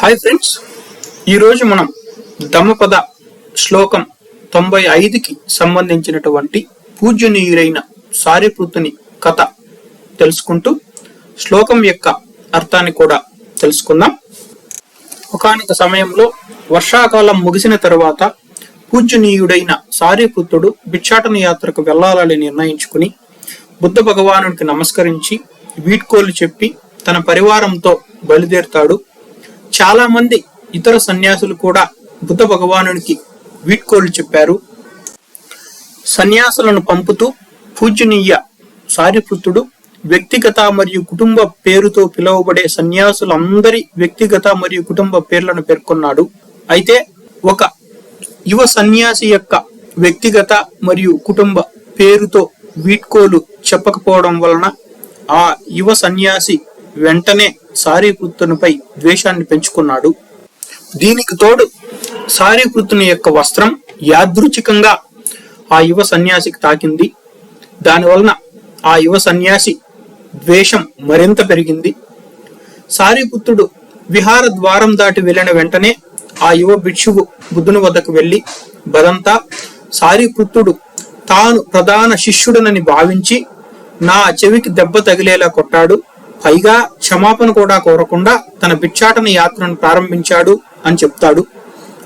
Hi friends ఈరోజు మనం ధమ్మపద శ్లోకం తొంభై ఐదుకి సంబంధించినటువంటి పూజ్యనీయులైన సారిపుతుని కథ తెలుసుకుంటూ శ్లోకం యొక్క అర్థాన్ని కూడా తెలుసుకుందాం. ఒకనొక సమయంలో వర్షాకాలం ముగిసిన తరువాత పూజ్యనీయుడైన సారిపుత్రుడు భిక్షాటన యాత్రకు వెళ్ళాలని నిర్ణయించుకుని బుద్ధ భగవానుడికి నమస్కరించి వీడ్కోలు చెప్పి తన పరివారంతో బయలుదేరుతాడు. చాలా మంది ఇతర సన్యాసులు కూడా బుద్ధ భగవానునికి వీడ్కోలు చెప్పారు. సన్యాసులను పంపుతూ పూజనీయ సారిపుత్రుడు వ్యక్తిగత మరియు కుటుంబ పేరుతో పిలువబడే సన్యాసులందరి వ్యక్తిగత మరియు కుటుంబ పేర్లను పేర్కొన్నాడు. అయితే ఒక యువ సన్యాసి యొక్క వ్యక్తిగత మరియు కుటుంబ పేరుతో వీడ్కోలు చెప్పకపోవడం వలన ఆ యువ సన్యాసి వెంటనే సారీకృతునిపై ద్వేషాన్ని పెంచుకున్నాడు. దీనికి తోడు సారీకృతుని యొక్క వస్త్రం యాదృచ్ఛికంగా ఆ యువ సన్యాసికి తాకింది. దానివలన ఆ యువ సన్యాసి ద్వేషం మరింత పెరిగింది. సారీపుత్రుడు విహార ద్వారం దాటి వెళ్ళిన వెంటనే ఆ యువ భిక్షువు బుద్ధుని వద్దకు వెళ్ళి బదంతా సారీపుత్రుడు తాను ప్రధాన శిష్యుడనని భావించి నా చెవికి దెబ్బ తగిలేలా కొట్టాడు. పైగా క్షమాపణ కూడా కోరకుండా తన భిక్షాటన యాత్రను ప్రారంభించాడు అని చెప్తాడు.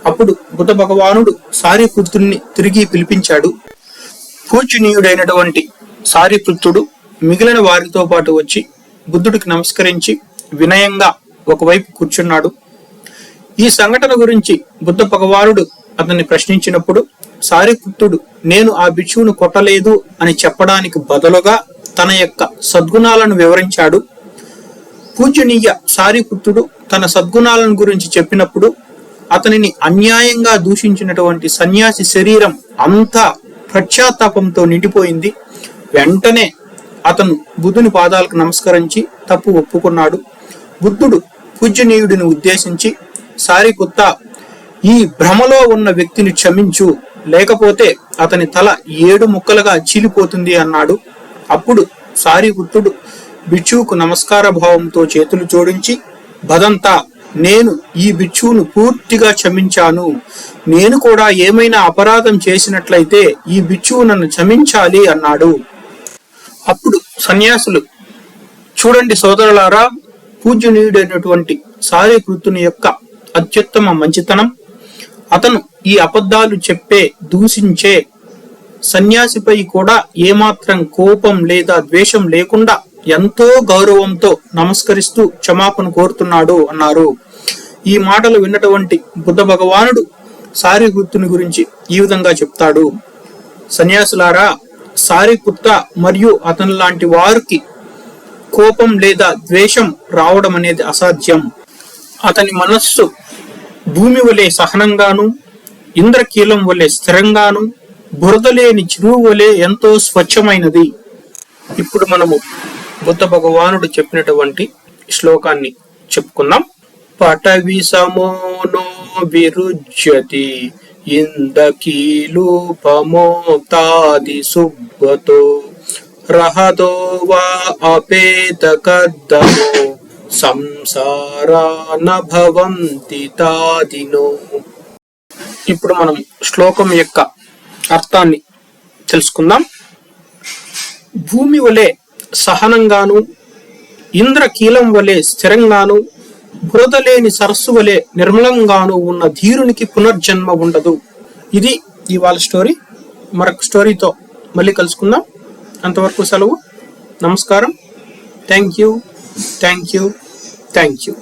అప్పుడు బుద్ధ భగవానుడు సారీపుత్రుణ్ణి తిరిగి పిలిపించాడు. పూజనీయుడైనటువంటి సారీపుత్రుడు మిగిలిన వారితో పాటు వచ్చి బుద్ధుడికి నమస్కరించి వినయంగా ఒకవైపు కూర్చున్నాడు. ఈ సంఘటన గురించి బుద్ధ భగవానుడు అతన్ని ప్రశ్నించినప్పుడు సారీపుత్రుడు నేను ఆ భిక్షువును కొట్టలేదు అని చెప్పడానికి బదులుగా తన యొక్క సద్గుణాలను వివరించాడు. పూజనీయ సారిపుత్రుడు తన సద్గుణాలను గురించి చెప్పినప్పుడు అతనిని అన్యాయంగా దూషించినటువంటి సన్యాసి శరీరం అంతా ప్రఖ్యాతాపంతో నిండిపోయింది. వెంటనే అతను బుద్ధుని పాదాలకు నమస్కరించి తప్పు ఒప్పుకున్నాడు. బుద్ధుడు పూజనీయుడిని ఉద్దేశించి సారిపుత్త ఈ భ్రమలో ఉన్న వ్యక్తిని క్షమించు. లేకపోతే అతని తల ఏడు ముక్కలుగా చీలిపోతుంది అన్నాడు. అప్పుడు సారిపుత్రుడు భిక్షువుకు నమస్కార భావంతో చేతులు జోడించి భదంతా నేను ఈ భిక్షువును పూర్తిగా క్షమించాను. నేను కూడా ఏమైనా అపరాధం చేసినట్లయితే ఈ భిక్షువు నన్ను క్షమించాలి అన్నాడు. అప్పుడు సన్యాసులు చూడండి సోదరులారా పూజ్యనీయుడైనటువంటి సారీకృతుని యొక్క అత్యుత్తమ మంచితనం. అతను ఈ అబద్ధాలు చెప్పే దూషించే సన్యాసిపై కూడా ఏమాత్రం కోపం లేదా ద్వేషం లేకుండా ఎంతో గౌరవంతో నమస్కరిస్తూ క్షమాపణ కోరుతున్నాడు అన్నారు. ఈ మాటలు విన్నటువంటి బుద్ధ భగవానుడు సారిపుత్తుని గురించి ఈ విధంగా చెప్తాడు. సన్యాసులారా సారిపుత్త మరియు అతని లాంటి వారికి కోపం లేదా ద్వేషం రావడం అనేది అసాధ్యం. అతని మనస్సు భూమి వలె సహనంగాను ఇంద్రకీలం వలె స్థిరంగాను బురద లేని చిరువు వలె ఎంతో స్వచ్ఛమైనది. ఇప్పుడు మనము బుద్ధ భగవానుడు చెప్పినటువంటి శ్లోకాన్ని చెప్పుకుందాం. పటవి సమోనో విరుజ్యతి ఇందకీలుపమోతాది సుబ్బతో రహదో వా అపేత కద్దమో సంసారాన భవంతి తాదినో. ఇప్పుడు మనం శ్లోకం యొక్క అర్థాన్ని తెలుసుకుందాం. భూమి వలె సహనంగాను ఇంద్రకీలం వలె స్థిరంగాను బురద లేని సరస్సు వలె నిర్మలంగాను ఉన్న ధీరునికి పునర్జన్మ ఉండదు. ఇది ఇవాళ స్టోరీ. మరొక స్టోరీతో మళ్ళీ కలుసుకుందాం. అంతవరకు సెలవు. నమస్కారం. Thank you. Thank you. Thank you.